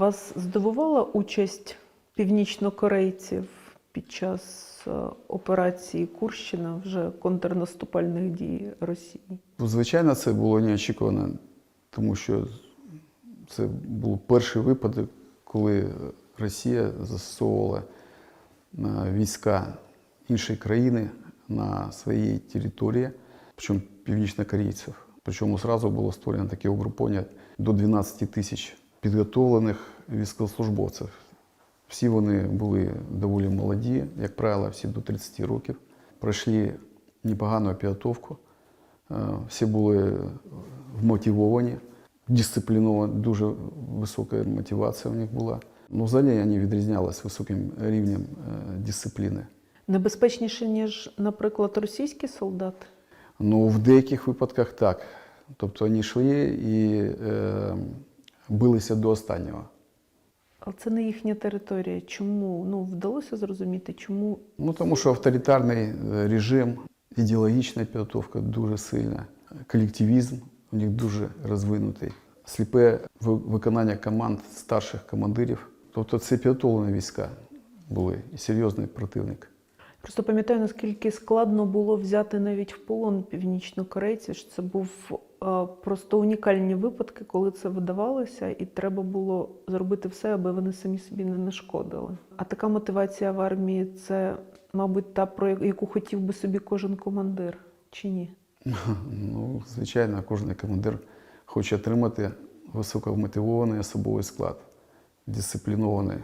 Вас здивувала участь північнокорейців під час е, операції Курщина вже контрнаступальних дій Росії? Ну, Звичайно, це було неочікувано, тому що це був перший випадок, коли Росія застосовувала е, війська іншої країни на своїй території, причому північнокорейців. Причому одразу було створено таке угруповання до 12 тисяч підготовлених військовослужбовців. Всі вони були доволі молоді, як правило, всі до 30 років. Пройшли непогану підготовку. Е, Всі були вмотивовані, дисципліновані, дуже висока мотивація у них була. Ну, взагалі вони відрізнялися високим рівнем е, дисципліни. Небезпечніше, ніж, наприклад, російські солдати? Ну, в деяких випадках так. Тобто вони йшли і е, билися до останнього. Але це не їхня територія. Чому? Ну, вдалося зрозуміти, чому Ну, тому що авторитарний е, режим, ідеологічна підготовка дуже сильна, колективізм у них дуже розвинутий, сліпе ви- виконання команд старших командирів. Тобто це підготовлені війська були і серйозний противник. Просто пам'ятаю, наскільки складно було взяти навіть в полон північнокорейців. що Це був просто унікальні випадки, коли це видавалося, і треба було зробити все, аби вони самі собі не нашкодили. А така мотивація в армії це, мабуть, та, про яку хотів би собі кожен командир, чи ні? Ну, звичайно, кожен командир хоче отримати високовмотивований особовий склад, дисциплінований.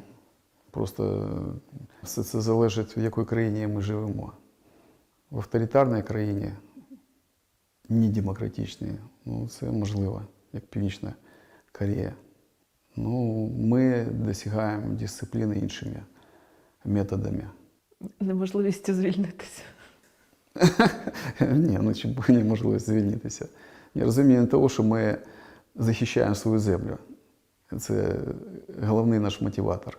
Просто е, все це залежить, в якій країні ми живемо. В авторитарній країні, ні демократичній, ну, це можливо, як Північна Корея. Ну, ми досягаємо дисципліни іншими методами. Неможливістю звільнитися. Ні, ну чи була можливість звільнитися. Я розумію того, що ми захищаємо свою землю. Це головний наш мотиватор.